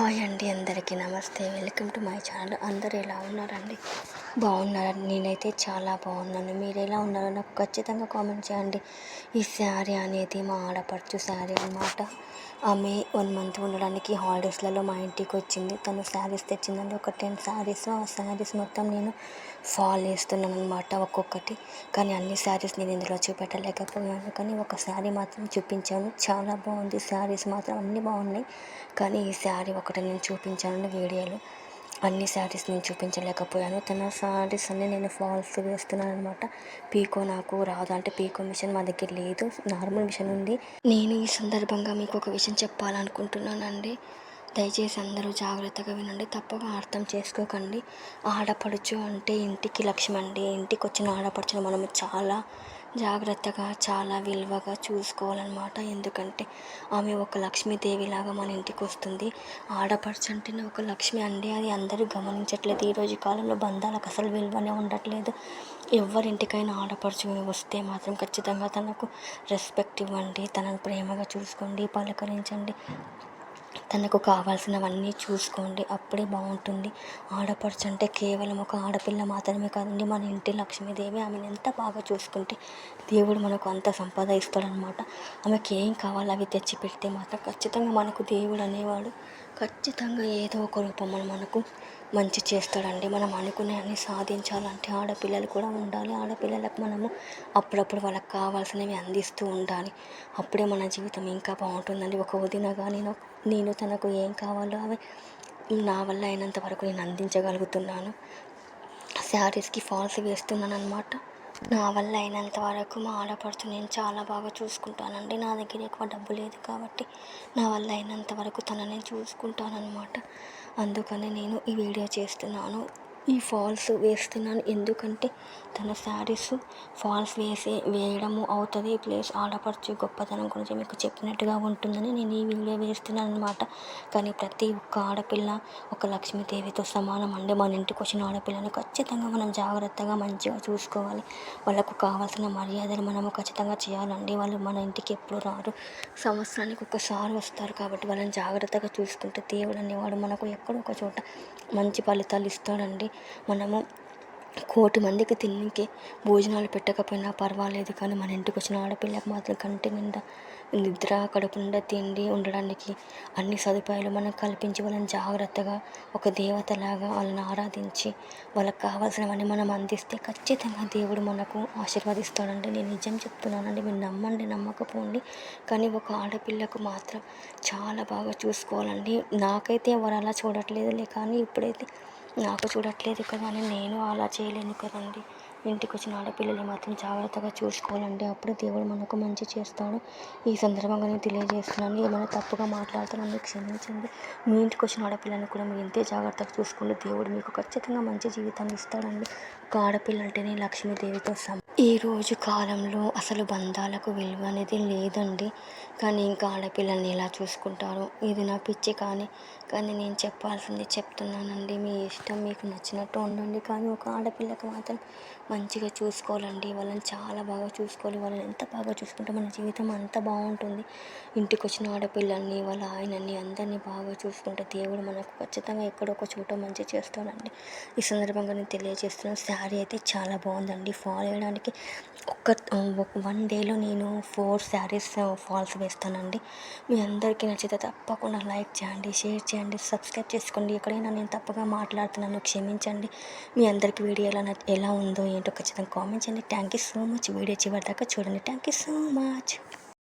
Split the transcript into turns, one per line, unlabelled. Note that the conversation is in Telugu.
హాయ్ అండి అందరికీ నమస్తే. Welcome to my channel. అందరూ ఎలా ఉన్నారండి? బాగున్నారని నేనైతే చాలా బాగున్నాను. మీరు ఎలా ఉన్నారో నాకు ఖచ్చితంగా కామెంట్ చేయండి. ఈ శారీ అనేది మా ఆడపడుచు శారీ అనమాట ఆమె వన్ మంత్ ఉండడానికి హాలిడేస్లలో మా ఇంటికి వచ్చింది తను శారీస్ తెచ్చిందండి ఒక టెన్ శారీస్. ఆ శారీస్ మొత్తం నేను ఫాల్ వేస్తున్నాను అనమాట ఒక్కొక్కటి. కానీ అన్ని శారీస్ నేను ఇందులో చూపెట్టలేకపోయాను. కానీ ఒక శారీ మాత్రం చూపించాను. చాలా బాగుంది. శారీస్ మాత్రం అన్నీ బాగున్నాయి. కానీ ఈ శారీ ఒకటి నేను చూపించాను వీడియోలో. అన్ని శారీస్ నేను చూపించలేకపోయాను. తన శారీస్ అన్ని నేను ఫాల్స్ వేస్తున్నాను అనమాట పీకో నాకు రాదు అంటే పీకో మిషన్ మా దగ్గర లేదు. నార్మల్ మిషన్ ఉంది. నేను ఈ సందర్భంగా మీకు ఒక విషయం చెప్పాలనుకుంటున్నానండి. దయచేసి అందరూ జాగ్రత్తగా వినండి. తప్పగా అర్థం చేసుకోకండి. ఆడపడుచు అంటే ఇంటికి లక్ష్యం అండి. ఇంటికి వచ్చిన ఆడపడుచును మనము చాలా జాగ్రత్తగా చాలా విలువగా చూసుకోవాలన్నమాట. ఎందుకంటే ఆమె ఒక లక్ష్మీదేవిలాగా మన ఇంటికి వస్తుంది. ఆడపడుచు అంటేనే ఒక లక్ష్మి అండి. అది అందరూ గమనించట్లేదు. ఈరోజు కాలంలో బంధాలకు అసలు విలువనే ఉండట్లేదు. ఎవరింటికైనా ఆడపడుచు వస్తే మాత్రం ఖచ్చితంగా తనకు రెస్పెక్ట్ ఇవ్వండి. తనను ప్రేమగా చూసుకోండి. పలకరించండి. తనకు కావాల్సినవన్నీ చూసుకోండి. అప్పుడే బాగుంటుంది. ఆడపడుచు అంటే కేవలం ఒక ఆడపిల్ల మాత్రమే కాదండి మన ఇంటి లక్ష్మీదేవి ఆమెను ఎంత బాగా చూసుకుంటే దేవుడు మనకు అంత సంపద ఇస్తాడనమాట ఆమెకి ఏం కావాలో అవి తెచ్చి పెడితే మాత్రం ఖచ్చితంగా మనకు దేవుడు అనేవాడు ఖచ్చితంగా ఏదో ఒక రూపంలో మనకు మంచి చేస్తాడండి. మనం అనుకునే అన్ని సాధించాలంటే ఆడపిల్లలు కూడా ఉండాలి. ఆడపిల్లలకు మనము అప్పుడప్పుడు వాళ్ళకి కావాల్సినవి అందిస్తూ ఉండాలి. అప్పుడే మన జీవితం ఇంకా బాగుంటుందండి. ఒక వదినగా నేను నేను తనకు ఏం కావాలో అవి నా వల్ల అయినంత వరకు నేను అందించగలుగుతున్నాను. శారీస్కి ఫాల్స్ వేస్తున్నాను అనమాట నా వల్ల అయినంత వరకు మా ఆడపడుచు నేను చాలా బాగా చూసుకుంటానండి. నా దగ్గర ఎక్కువ డబ్బు లేదు కాబట్టి నా వల్ల అయినంత వరకు తనని చూసుకుంటానన్నమాట. అందుకని నేను ఈ వీడియో చేస్తున్నాను. ఈ ఫాల్స్ వేస్తున్నాను. ఎందుకంటే తన శారీస్ ఫాల్స్ వేసి వేయడము అవుతుంది. ప్లస్ ఆడపడుచు గొప్పతనం గురించి మీకు చెప్పినట్టుగా ఉంటుందని నేను ఈ వీడియో వేస్తున్నాను అనమాట కానీ ప్రతి ఒక్క ఆడపిల్ల ఒక లక్ష్మీదేవితో సమానం అండి మన ఇంటికి వచ్చిన ఆడపిల్లను ఖచ్చితంగా మనం జాగ్రత్తగా మంచిగా చూసుకోవాలి. వాళ్ళకు కావాల్సిన మర్యాదలు మనము ఖచ్చితంగా చేయాలండి. వాళ్ళు మన ఇంటికి ఎప్పుడు రారు. సంవత్సరానికి ఒకసారి వస్తారు కాబట్టి వాళ్ళని జాగ్రత్తగా చూసుకుంటే దేవుడు అనేవాడు మనకు ఎక్కడో ఒక చోట మంచి ఫలితాలు ఇస్తాడండి. మనము కోటి మందికి తిన్నికి భోజనాలు పెట్టకపోయినా పర్వాలేదు కానీ మన ఇంటికి వచ్చిన ఆడపిల్లకి మాత్రం కంటి నిండా నిద్ర కడుపుండా తిండి ఉండడానికి అన్ని సదుపాయాలు మనం కల్పించి వాళ్ళని జాగ్రత్తగా ఒక దేవతలాగా వాళ్ళని ఆరాధించి వాళ్ళకి కావాల్సినవన్నీ మనం అందిస్తే ఖచ్చితంగా దేవుడు మనకు ఆశీర్వదిస్తాడండి. నేను నిజం చెప్తున్నానండి మీరు నమ్మండి నమ్మకపోండి. కానీ ఒక ఆడపిల్లకు మాత్రం చాలా బాగా చూసుకోవాలండి. నాకైతే ఎవరు అలా చూడట్లేదులే కానీ ఇప్పుడైతే నాకు చూడట్లేదు కదా అని నేను అలా చేయలేను కదండి. ఇంటికి వచ్చిన ఆడపిల్లలు మాత్రం జాగ్రత్తగా చూసుకోవాలండి. అప్పుడు దేవుడు మనకు మంచి చేస్తాడు. ఈ సందర్భంగా నేను తెలియజేస్తున్నాను. ఏమైనా తప్పుగా మాట్లాడుతున్నాను క్షమించండి. మీ ఇంటికి వచ్చిన ఆడపిల్లని కూడా మీరు ఇంతే జాగ్రత్తగా చూసుకోండి దేవుడు మీకు ఖచ్చితంగా మంచి జీవితాన్ని ఇస్తాడండి. ఒక ఆడపిల్ల అంటేనే లక్ష్మీదేవితో సమ ఈ రోజు కాలంలో అసలు బంధాలకు విలువ అనేది లేదండి. కానీ ఇంకా ఆడపిల్లల్ని ఎలా చూసుకుంటారు? ఇది నా పిచ్చి కానీ కానీ నేను చెప్పాల్సింది చెప్తున్నానండి. మీ ఇష్టం మీకు నచ్చినట్టు ఉండండి. కానీ ఒక ఆడపిల్లకి మాత్రం మంచిగా చూసుకోవాలండి. వాళ్ళని చాలా బాగా చూసుకోవాలి. వాళ్ళని ఎంత బాగా చూసుకుంటే మన జీవితం అంత బాగుంటుంది. ఇంటికి వచ్చిన ఆడపిల్లల్ని వాళ్ళ ఆయనని అందరినీ బాగా చూసుకుంటే దేవుడు మనకు ఖచ్చితంగా ఎక్కడో ఒక చోట మంచి చేస్తాడండి. ఈ సందర్భంగా నేను తెలియజేస్తున్నాను. శారీ అయితే చాలా బాగుందండి. ఫాల్ వేయడానికి ఒక్క వన్ డేలో నేను ఫోర్ శారీస్ ఫాల్స్ వేస్తానండి. మీ అందరికీ నచ్చితే తప్పకుండా లైక్ చేయండి షేర్ చేయండి సబ్స్క్రైబ్ చేసుకోండి. ఎక్కడైనా నేను తప్పగా మాట్లాడుతున్నాను క్షమించండి. మీ అందరికీ వీడియో ఎలా ఎలా ఉందో ఏంటో ఖచ్చితంగా కామెంట్ చేయండి. Thank you so much video చివరి దాకా చూడండి. Thank you so much